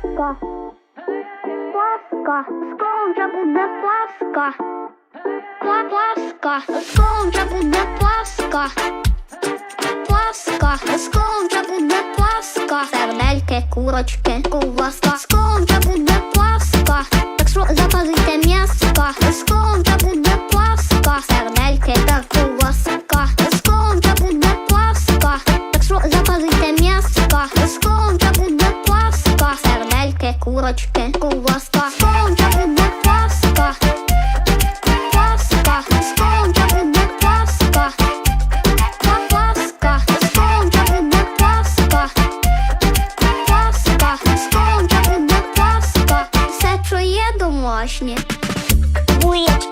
Паска. Паска. Скоро вже буде Паска. Паска. Скоро вже буде Паска. Паска. Скоро вже буде Паска. Сердельки, курочки, ковбаска. Скоро вже буде Паска. Так що запалите м'яска. Скоро вже буде Паска. Сердельки та ковбаска. Курочки, ковбаска. Скоро вже буде Паска. Паска. Вже буде Паска. Па- Паска. Скоро буде Паска. Паска. Паска. Все, що є домашнє. Буячки,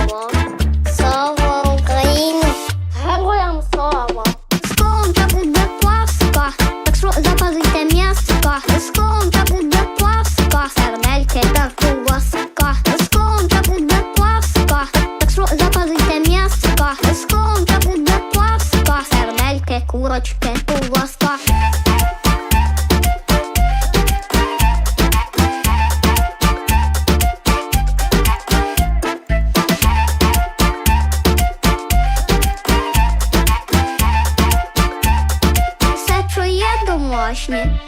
курочки у ласках. Все чує домашнє.